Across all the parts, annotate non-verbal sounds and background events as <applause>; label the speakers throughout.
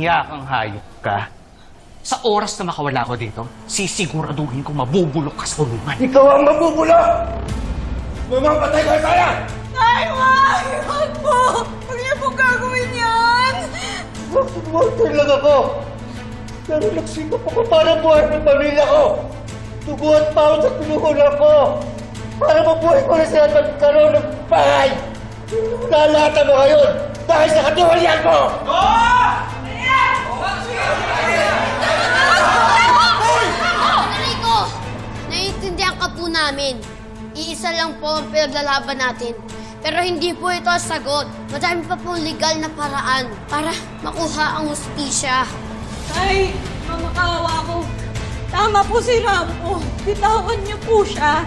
Speaker 1: ya kang hayop ka. Sa oras na makawala ko dito, sisiguraduhin kong mabubulok ka sa kulungan.
Speaker 2: Ikaw ang mabubula! Mamamatay ka saya!
Speaker 3: Ay, wag! Wag po! Huwag niyo po gagawin yan!
Speaker 2: Mortal lang ako! Pero nagsikap ako para buhay ng pamilya ko! Tugo at pawad sa pinuhulan ko! Para mabuhay ko na sila magkaroon ng bahay! Lalata mo ngayon dahil sa katuwalian ko!
Speaker 4: Rico, po namin. Iisa lang po ang pinaglalaban natin. Pero hindi po ito ang sagot. Madami pa pong legal na paraan para makuha ang hustisya.
Speaker 3: Ay, mamakaawa ko. Tama po si Rambo. Bitawan niyo po siya.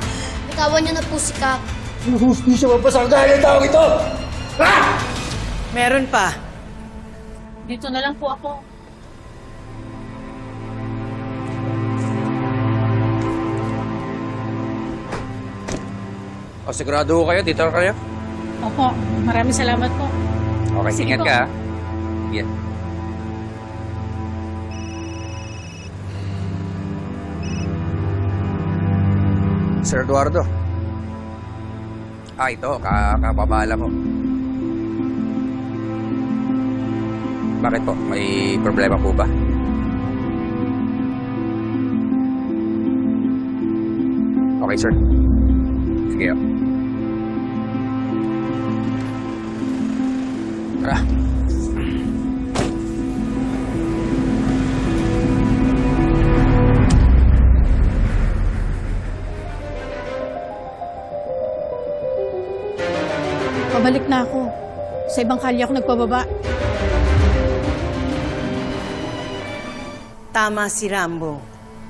Speaker 4: Bitawan niyo na po si Cap.
Speaker 2: Hustisya mo pa sa kagaya ng taong ito! Ha?
Speaker 5: Meron pa.
Speaker 3: Dito na lang po ako.
Speaker 6: Sigurado ho kayo, dito kayo?
Speaker 3: Opo, maraming salamat po.
Speaker 6: Okay,
Speaker 3: Sige
Speaker 6: ingat
Speaker 3: po.
Speaker 6: ka ha. Sige. Sir Eduardo. Ah, ito, ka kapabala ko. Bakit po? May problema po ba? Okay, sir. Sige, oh. Tara.
Speaker 7: Pabalik na ako. Sa ibang kalye ako nagpababa.
Speaker 5: Tama si Rambo.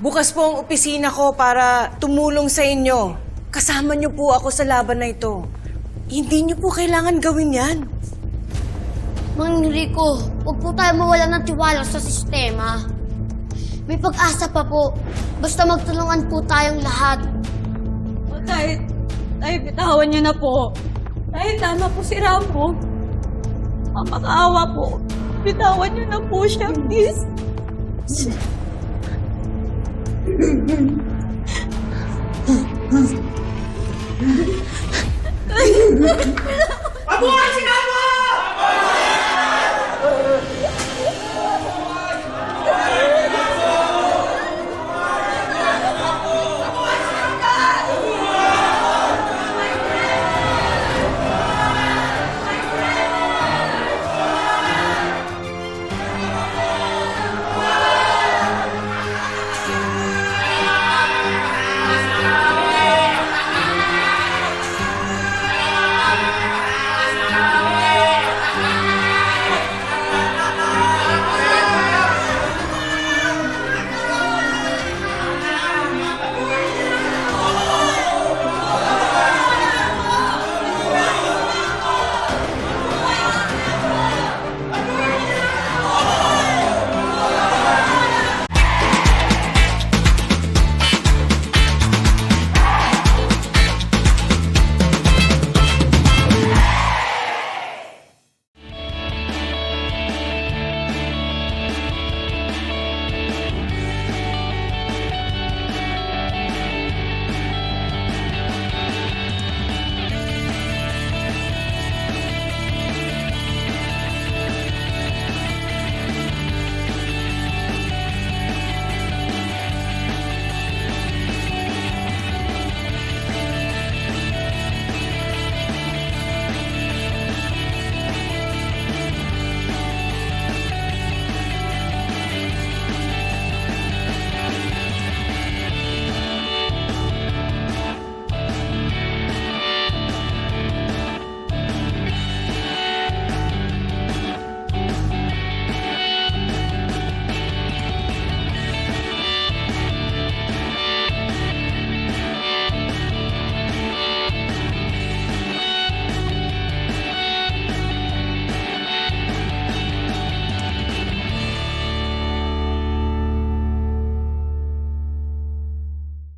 Speaker 5: Bukas po ang opisina ko para tumulong sa inyo. Kasama niyo po ako sa laban na ito. Hindi niyo po kailangan gawin yan.
Speaker 4: Mang Rico, huwag po tayo mawala ng tiwala sa sistema. May pag-asa pa po. Basta magtulungan po tayong lahat.
Speaker 3: O, Tay, tay, bitawan niyo na po. Tay, tama po si Rambo. Mamakaawa po. Bitawan niyo na po siya, please. <clears throat>